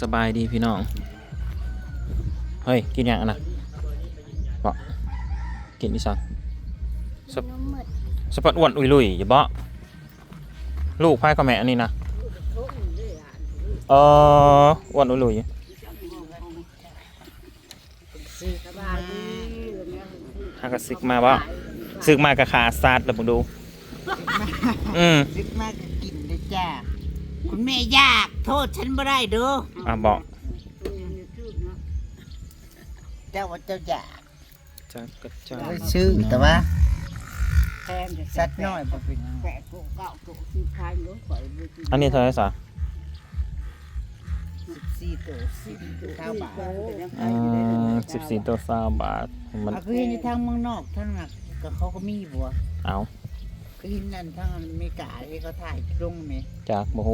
สบายดีพี่น้อง เฮ้ย กินอย่างอะนะบ่กินอีสังสปนมหมดสปอตอ้วน อุ้ยลุยอย่าบ่ลูกพายกับแม่อันนี้นะ เอออ้วน อุ้ยลุยสบายดีถ้าก็ซึกมาบ่ซึกมากับขาซาดแล้วมึงดู อืมลึกมากก็กินเลยจ้า คุณแม่ยากโทษฉันไม่ได้เด้ออะบอกเจ้าว่าเจ้าอยากจ้าก็จ้าไม่ซื้อแต่ว่าแทนสัตว์น้อยบ่เป็นแปะโกเก่าโกสิบพันรถไฟบุตรอันนี้เท่าไหร่สะสิบสี่ตัวสิบเก้าบาทอืมสิบสี่ตัวสามบาทมันเอาคือเห็นในทางเมืองนอกทั้งนั้นก็เขาก็มีบัวเอาคือเห็นนั่นทั้งอเมริกาที่เขาถ่ายลงไหมจากโมโห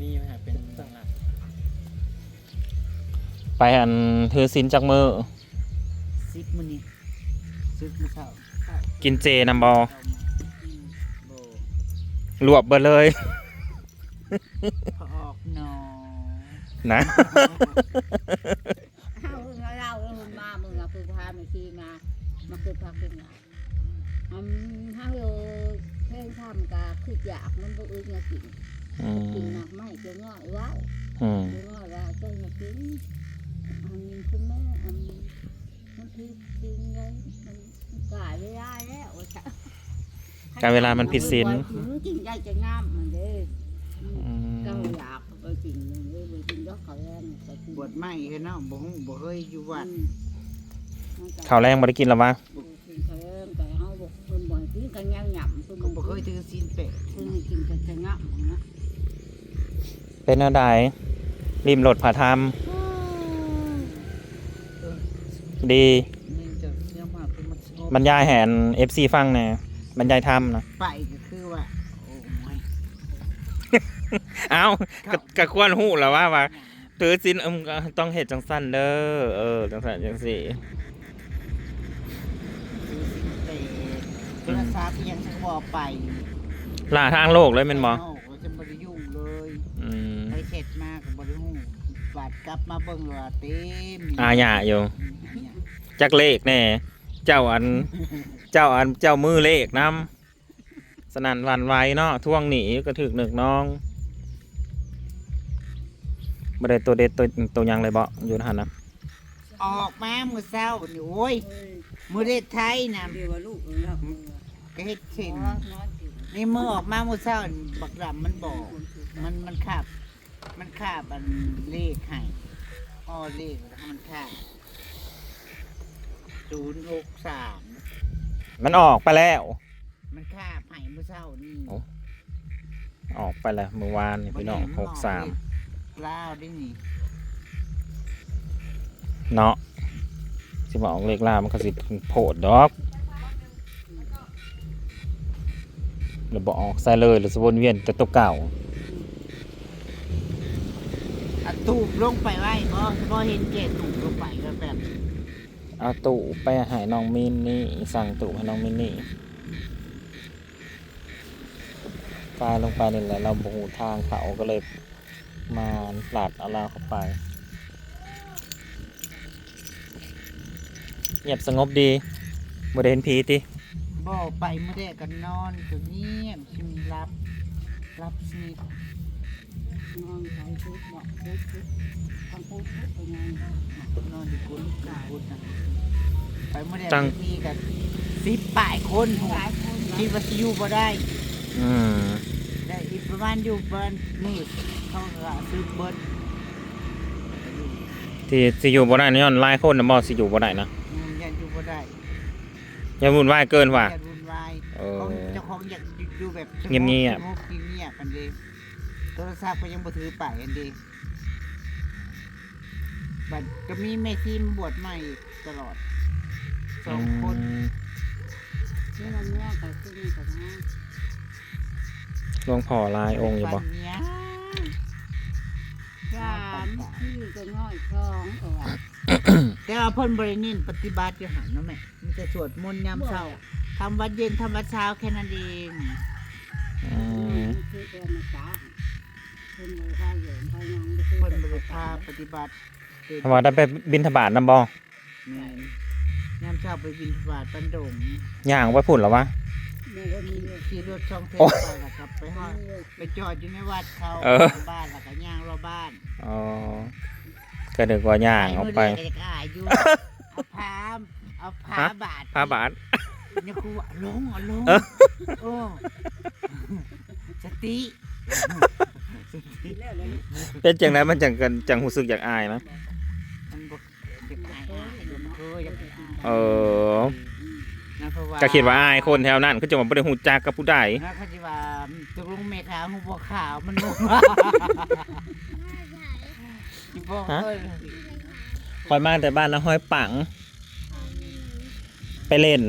มีไหมเป็นสลักไปอันถือสินจากมือ ซิปมันนี่ซิปมันเท่ากินเจนำบอเอามาโบรวบเบดเลย พอออกหนอนะข้าวเราเล่าแล้วมึงมามึงอะคือพามาขี่มามาคือพักเป็นไง อืมถ้าเราเพ่งทำกาคืออยากมันบ่อึดเงกินอืกินมหนักไม่จะง่อยไว้อืมจะง่อยแล้วก็มากินอันนี้คุณแม่อันมันคือกินไงมันกายไม่ได้แล้วจ้ะการเวลามันผิดศีลกินได้จะงามมันเด้ออืมก็อยากไปกินเลยไปกินยกเขาแรงไปกินบวชใหม่คือเนาะบ่ฮู้บ่เคยอยู่วัดข้าวแรงบ่ได้กินหรอวะกิ กินกันยังหย่ำคนก็บ่เคยถือศีลแปดคนให้กินกันจะงามนะเป็นอะไรริมรถผาธรรม ดี นี่จะเสียมากเป็นมันสงบบรรยายแหน FC ฟังแหน่บรรยายธรรมนะไปก็คือว่าโอ้ยเอ้าก็ก็ควรหู้แล้วว่าว่าถือสินเอิ่มก็ต้องเฮ็ดจังสั้นเด้อเออจังสั้นจังสี่ โทรศัพท์ยังบ่ไปล่าทางโลกเลยแม่นบ่โอ้ก็จะบ่ได้ยุ่งเลยอืมไปเสร็จมาก็บ่ได้ฮู้บาดกลับมาเบิ่งว่าเต็มอาญาอยู่อืมอาญาจักเลขแน่เจ้าอัน เจ้าอันเจ้ามือเลขนํสนั่นหวันไหวเนาะท่วงหนีก็ถึกหนึกน้องบ่ได้ตัวเด็ดตัวตัวหยังเลยบ่อยู่หั่นนะออกมามื้อเช้านี่โอ้ยมื้อเด็ดไทยน่ะเดี๋ยวลูกเออ ก็เฮ็ดเช่นน้อยกินนี่มื้อออกมามื้อเช้านี่บักดำมันบอก มันมันขาบมันขาบอันเลขให้อ้อเลขแล้วมันขาบศูนย์หกสามมันออกไปแล้ว มันขาบให้เมื่อเช้านี่โอ้ ออกไปแล้วเมื่อวานนี่พี่น้องหกสามลาวได้นี่เนาะสิมาออกเลขล่ามันก็สิโผดดอก หรือบอกออกใส่เลยหรือสวนเวียนแต่ตัวเก่าอะตูบลงไปไว้เพราะเพราะเห็นเกตตูบลงไปก็แบบเอาตู้ไปใหายน้องมินนี่สั่งตู้ให้น้องมินนี่ตายลงไปนี่แหละเราบหูทางเขาก็เลยมาหลัดเอาเราเข้าไปเงียบสงบดีบ่ได้เห็นผีติ บ่ไปเมื่อแรกก็นอนตัวเงียบชิมรับ รับสนิทนอนใช้ชุดบอกชุดชุดทำพูดชุดเป็นไงนอนดีกุนกุนนะไปเมื่อแรกตั้ง มีกันสิบป่ายคนหัวหลายคนคิดว่าสิอยู่บ่ได้ อืมได้อีกประมาณอยู่ประมาณมืดเขาก็ซื้อเบิดที่สิอยู่บ่ได้นี่ย้อนหลายคนน่ะบ่สิอยู่บ่ได้นะ อย่าวุ่นวายเกินว่ะยันวุ่นวายเออเขาเจ้าของอยากอยู่แบบเงียบๆ สงบเงียบๆกันเลยโทรศัพท์ก็ยังบ่ถือไปกันดีบัดก็มีแม่ทีมบวชใหม่ตลอดสองคนอืมที่มันเนี่ยกับที่นี่กับนะหลวงพ่อหลายองค์อยู่บ่ ปัญญา สามที่ก็ง่อยสองตัวแต่ว่าเพิ่นบริเน้นปฏิบัติอยู่หันเนาะแม่มีแต่สวดมนต์ยามเช้าทำวัดเย็นทำวัดเช้าแค่นั้นเองอืมคือเดือนมาจ้าคนบ่พาเหยินพายังคนบริพาปฏิบัติเป็นเพราะว่าได้ไปบินทบาทนำบ่แม่นยามเช้าไปบินบาตปันดง ย่างไว้พุ่นแล้ววะ ขี่รถช่องเทโอ้ไปแล้วก็ไปฮอดไปจอดอยู่ในวัดเขาเออ บ้านแล้วก็ย่างรอบบ้านอ๋อก็นึกว่าย่างเอาไปมื้อนี้ก็จะอายอยู่เอาพาเอาพาฮะบาทผ้าบาท เนี่ยครูว่าลงเอาลงเออ โอ้สติแล้วเลยเป็นจังไดมันจังกันจังรู้สึกอยากอายนะมันบอกเด็กอายอายอยู่มันเคยอยากอายเออนั่นเพราะ ว่าก็คิดว่าอายคนแถวนั้นก็จะมาบ่ได้ฮู้จักกับผู้ใดนะเขาจะว่าตกลงเมฆาหูบัวขาวมันลงอีพ่อเอ้ยคอยมาแต่บ้านนะห้อยปัง ไปเล่น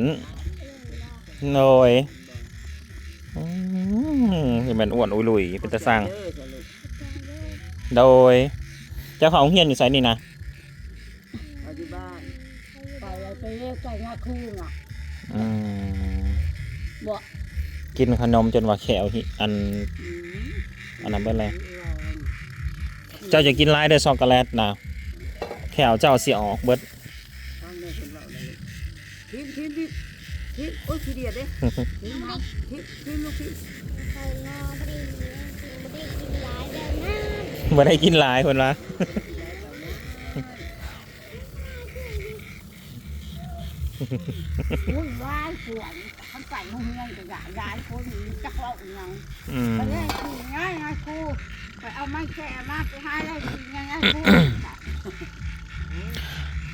โดยอืมนี่มันอ้วนอุยลุยเป็นตาสั่งเด้อจ้ะลูกโดย เจ้าของโรงเฮียนอยู่ไสนี่นะเอาอยู่บ้านไปแล้วไปเรียกไก่งาคู่อะ อืมบ่กินขนมจนว่าแขวหิอันอืมอันนั้นเบิ่เลย เจ้าจะกินหลายเด้อช็อกโกแลตนะแขวเจ้าสิออกเบิด ฟังเด้อเพิ่นเว้าเลยทิมทิมทิมทิมโอ้ยขี้เดียดเด้ทิมมาทิมทิมลูกทิมบ่ได้กินหลายคนละ วุ่นวายปวดเขาใส่ห้องเงินกับยายคนจักเล่าอีหยังอืมไปเล่นขี่ง่ายง่ายครูไปเอาไม้แก่มาไปหาได้ขี่ง่ายง่ายครู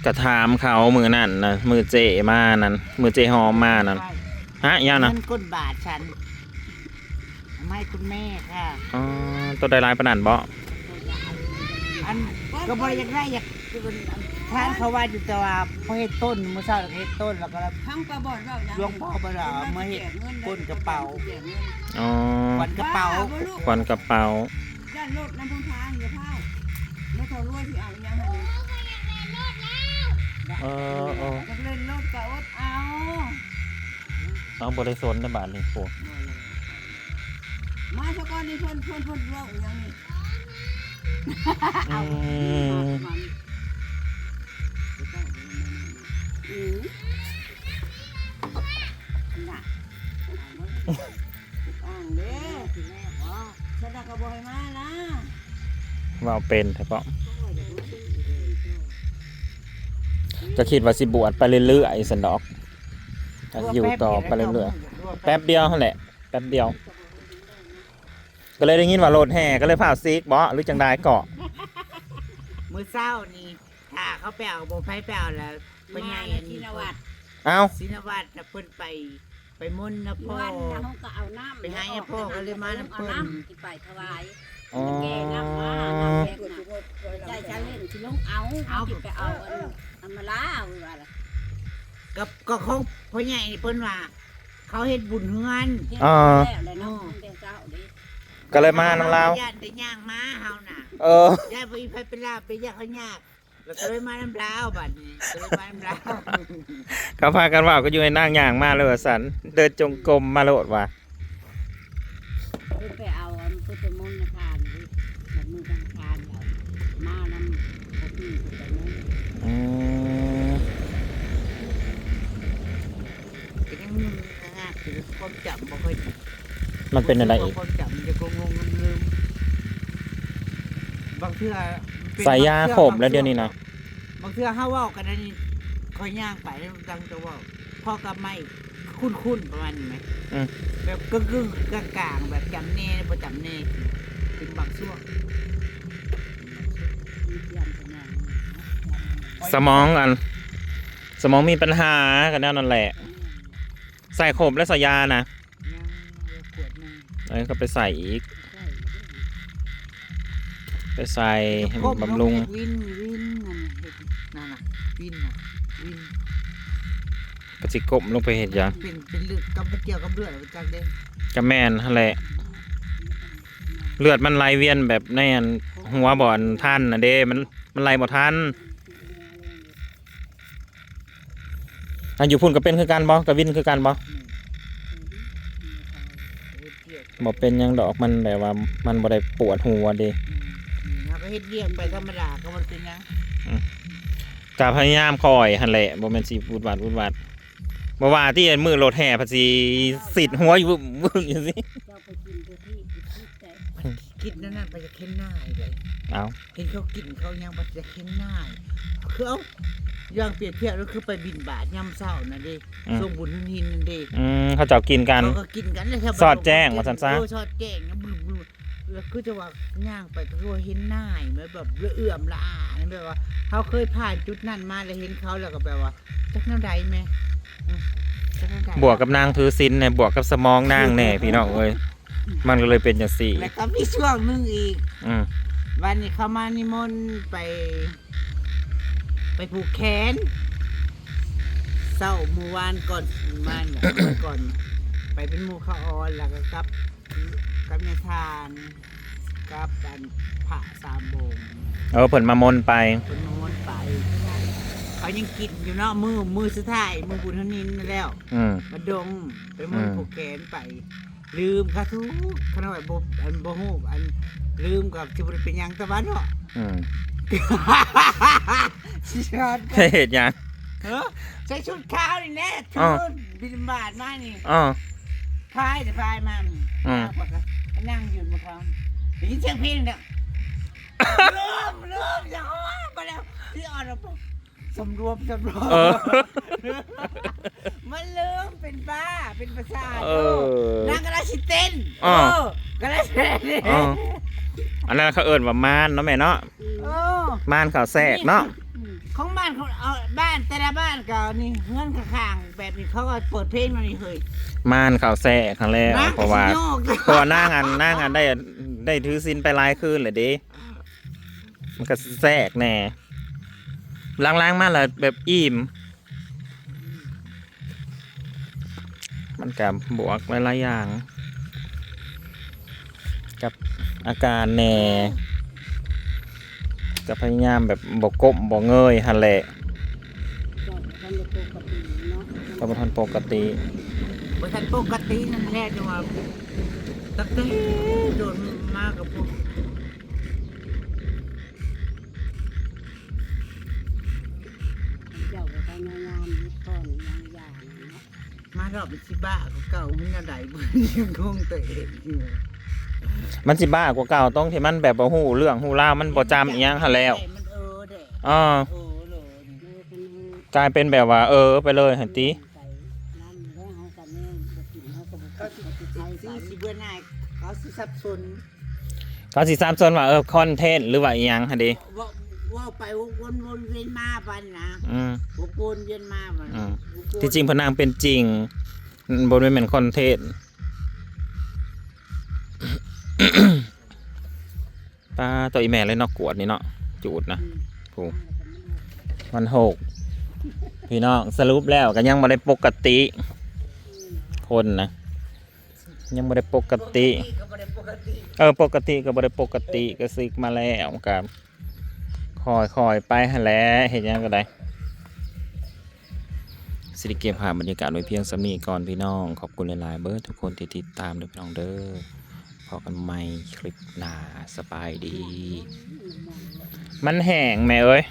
กระถามเขามือนั่นนะมือเจมานั่นมือเจหอมมานั่นฮะย่านะเงินก้นบาทฉันไม่คุณแม่ค่ะ อ๋อตัวใดลายปานนันบ่อันก็บริอยากได้อยาก ทานเขาว่าอยู่แต่ว่าพอเฮ็ดต้นเมื่อเช้าเราเฮ็ดต้นแล้วก็ทั้งกระบอกเราหลวงพ่อบ่ล่ะมาเฮ็ดก้นกระเป๋าอ๋อควันกระเป๋าควันกระเป๋าด้านรถน้ำพุทางอย่าพายแล้วเขารวยที่เอาอย่างไรเออเออจะเล่นรถกับอดเอาเอาบริสนในบ้านนี่พวกมาสักก้อนนี่ชนชนชนเราอย่างนี้อืมอืม น่ะอ่างเด้ฉันก็บอกให้มานะว่าเป็นแต่เพาะก็คิดว่าสิบวชไปเรื่อยๆสันดอกก็อยู่ต่อไปเรื่อยๆแป๊บเดียวนั่นแหละแป๊บเดียว ก็เลยได้ยินว่าโหลดแห่ก็เลยพาซิกบ่หรือจังได้เกาะมื้อเช้านี่ถ้าเขาไปเอาบ่ไผไปเอาแล้ว ไปใหญ่อันนี้นวัดเอ้าศินวัตน่ะเพิ่นไปไปมุ่นนะพ่อวันนะเขาก็เอาน้ำไปให้พ่อก็เลยมาน้ำเพิ่นเอาน้ำที่ไปถวายอ๋อแกน้ำมาน้ำแกงน่ะใจฉันเล่นที่ลงเอาเอาที่ไปเอาอันอันมาล้าเอาว่าล่ะกับก็เขาพ่อใหญ่นี่เพิ่นว่า เขาเฮ็ดบุญเฮือนเฮ็ดอ่าแล้วเลยเนาะเดี๋ยวเจ้าดิก็เลยมาน้ำลาวญาติได้ย่างมาเฮาน่ะเออญาติบ่มีไผเป็นลาบไปญาติเขายาก แล้วก็เลยมาน้ำลาวบัดนี้ก็เลยมาน้ำลาวเขาพากันว่าก็อยู่ในนั่งอย่างมาเลยว่าสันเดินจงกรมมาโลดว่ะเพิ่นไปเอาอันพุทธมนต์ทานดิแบบมือทางทานเอามานำพระพี่พุทธมนต์อืมก็ยังงงงากคือความจำบ่ค่อยมันเป็นอะไรอีก ความจำมันจะงงๆลืมๆบางเทื่อมัน เป็นใส่ยาขมแล้วเดี๋ยวนี้นะบางเทื่อเฮาเว้ากันอันนี้คอยย่างไปแล้วดังจะเว้าพ่อกับไม่คุ้นๆประมาณนี้ไหมอืม แบบกึ่งๆกลางๆแบบจำแน่บ่จำแน่เป็นบางช่วงมีเทียนสมองสมองอัน สมองมีปัญหากันแน่นั่นแหละ ใส่ขมและใส่ยานะ ยังเหลือขวดหนึงแล้วก็ไปใส่อีกใช่ ไปใส่ให้มันบำรุงวินวินนั่นน่ะเฮ็ดนั่นน่ะวินน่ะวินปฏิกรมลงไปเห็ดหยังเป็นเป็นเลือดกับเกี่ยวกับเลือดจักเด้กระแมนนั่นแหละ เลือดมันไหลเวียนแบบในอันหัวบ่อนท่านนะเด้มันมันไหลบ่ทันอันอยู่พุ่นก็เป็นคือกันบ่กระวินคือกันบ่เกี่ยวบ่เป็นหยังดอกมันแบบว่ามันบ่ได้ปวดหัวเดิ เราก็เฮ็ดเรียกไปธรรมดาก็มันเป็นหยังกะพยายามคอยหั่นแหละบ่แม่นสิพูดวาดพูดวาดบ่ว่าที่มือรถแห่ภาษีสิทธิ์หัวอยู่บึ้มบึ้มอยู่สิเจ้าไปกินตัวที่ที่แต่กินนั่นน่ะไปจะเค้นหน้าอีกเลยเอาเห็นเขากินเขายังไปจะเค้นหน้าอีกคือเอาอย่างเปรียบเทียบก็คือไปบินบาทย่ำเศร้านั่นดิส่งบุญทุนหินนั่นดิอืมเขาเจ้ากินกัน เขาก็กินกันเลยครับสอดแจ้งว่าซั่นซะเออสอดแจ้งนะบลูบลู แล้วคือจะว่าย่างไปก็คือว่าเห็นหน้าเหมือนแบบเอื้อมละอานั่นแบบว่าเขาเคยผ่านจุดนั้นมาแล้วเห็นเขาแล้วก็แบบว่าจักน้ำใดไหมอืมจักน้ำใดบวกกับนางถือศีลเนี่ยบวกกับสมองนางแน่พี่น้องเอ้ยมันก็เลยเป็นจังซี่แล้วก็มีช่วงหนึงอีก อืมวันนี้เขามานิมนต์ไป ไปผูกแขนเศร้าเมื่อวานก่อนบ้านเนี่ยเมื่อก่อน ไปเป็นหมูข้าวออนแล้วก็กับ กับยาทานกับอันพระสามโบงเออเพิ่นมามนต์ไป คนมามนต์ไป เขายังกินอยู่เนาะมือมือสุดท้ายมือบุญเทานินนั่นแล้ว อืม มาดงไปมืออืมผูกแขนไป ลืมค่ะทุกขนาดว่าบ่อันบ่ฮู้อันลืมกับที่บ่ได้เป็นหยังแต่ว่าเนาะ อืมชิชอดเหตุหยังเออใส่ชุดขาวนี่แน่อ้าวชุดบินบาทมานี่ อ๋อ พายแต่พายมานี่อืมนั่งกดนะ นั่งยืนมาเขาได้ยินเสียงเพลงเนี่ยเริ่มเริ่มอย่างว่าไปแล้วพี่อ่อนเราปุ๊บสำรวมสำรวมเออ มันเริ่มเป็นบ้าเป็นประสาทเออ นางกระดาษสิเต้นอ้อเออกระดาษเต้นอ๋ออันนั้นเขาเอิ้นว่ามานเนาะแม่เนาะเออมานข่าวแทรกเนาะ ของบ้านเขาเอาบ้านแต่ละบ้านก็นี่เงื่อนข้างๆแบบนี้เขาก็เปิดเพลงมานี่เฮ้ยมานข่าวแทรกครั้งแรกนะเพราะว่าโยกเพราะว่าหน้างานหน้างานได้ได้ถือศีลไปหลายคืนเลยเดิมันก็แทรกแน่ล้างๆมาแล้วแบบอิ่มมันกับบวกหลายๆอย่าง กับอาการแหน่ ก็พยายามแบบบกก้มบกเงยฮันแหละก็บ่ทันปกติบทันปกตินั่นแหละจังว่าตั้งแต่โดนมากกับพวกเจ้าก็พยายามยึดต้นยังอย่างเนาะมารอบสิบ้าก็เก่ามันน่ะได้บิ่ยังคงตัวเองอยู่ มันสิบ้ากว่าเก่าต้องที่มันแบบบ่ฮู้เรื่องฮู้ราวมันบ่จำอีหยังหันแล้วมันเออเด้อ่าเออเลยเลิกกันเลิกกลายเป็นแบบว่า เออไปเลยหันติไปน้ำแล้วเขากับแม่บ่กินเขาก็บ่เขากิสินเขาสิสิใช้ไปสิเบื่อหน่ายเขาสิสับสนเขาสิซ้ำซ้อนว่าเออคอนเทนต์หรือว่าอีหยังหั่นดิว่าว่าไปวนวนเวียนมาบันนะอืมวกวนเวียนมาบันอืมที่จริงเพนนางเป็นจริงบ่ได้แม่นคอนเทนต์ ป้าตัวอีแม่เลยเนาะกวดนี่เนาะจูดนะผูมันหกพี่น้องสรุปแล้วก็ยังบ่ได้ปกติ คนนะยังบ่ได้ปกติก็บ่ได้ปกติ เออปกติก็บ่ได้ปกติก็ซึกมาแล้วกับคอยคอยไปหั่นแหล้วเห็นยังก็ได้สิริเก็บภาพบรรยากาศไว้เพียงสำนีก่อนพี่น้อง ขอบคุณหลายๆเบิร์ดทุกคนที่ติดตามด้วยพี่น้องเด้อพ อกันใหม่คลิปหน้าสบายดี มันแห้งแม่เอ้ย